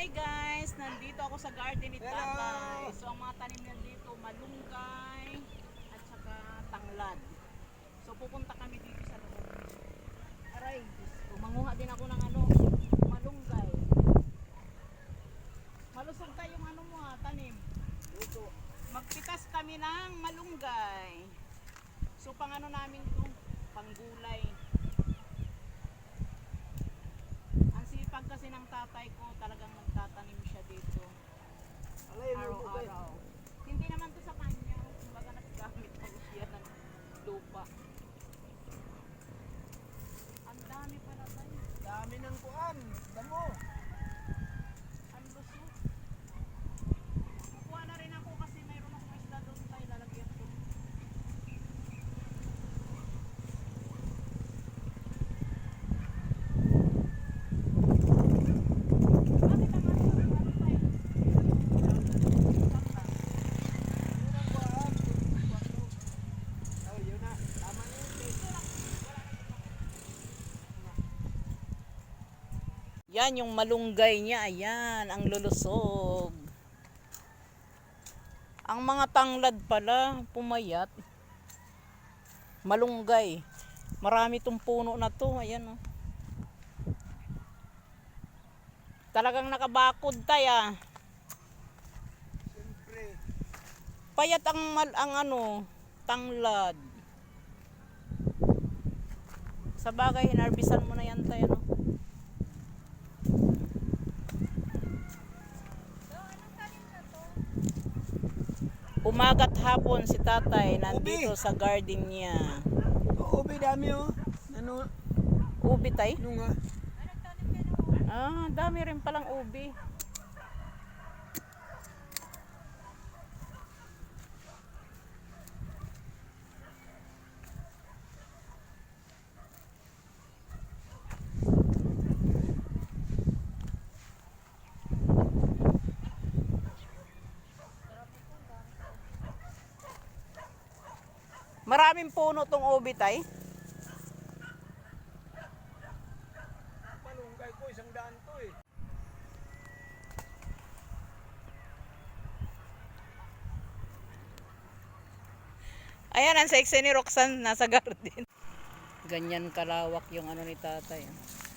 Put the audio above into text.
Hi guys! Nandito ako sa garden ni! Tatay. So ang mga tanim niya dito, malunggay at saka tanglad. So pupunta kami dito sa loob. Aray, ko. Manguha din ako ng ano, malunggay. Malusog tayo yung ano mo ha, tanim. Dito. Magpitas kami ng malunggay. So pang ano namin to, pang gulay. Ang sipag kasi ng tatay ko, talagang nagtatanim siya dito. Alay, lubo kayo. Araw-araw. Hindi naman to sa kanya. Kumbaga naggamit ako siya ng lupa. Ang dami pala tayo. Dami ng kuan. Damo. Ang lusog. Kukuha na rin ako kasi mayroon akong isda doon tayo lalagyan ko. Bakit ang ano, ano tayo? Unang kuan. Oh, yun na. Tama na yun. Yan yung malunggay niya, ayan, ang lulusog. Ang mga tanglad pala, pumayat. Malunggay. Marami tong puno na to, ayan oh. Talagang nakabakod taya. Siyempre. Payat ang mal, ang ano, tanglad. Sa bagay, hinarbisan mo na yan tayo, no? Umagat hapon si tatay nandito Ubi. sa garden niya. Oo, ubi dami oh. Ano? Ubi tay? Ano nga? Ah, dami rin palang ubi. Maraming puno tong ubi tay. Malunggay ko, isang daan to eh. Ayan, ang sexy ni Roxanne nasa garden. Ganyan kalawak yung ano ni tatay. ah.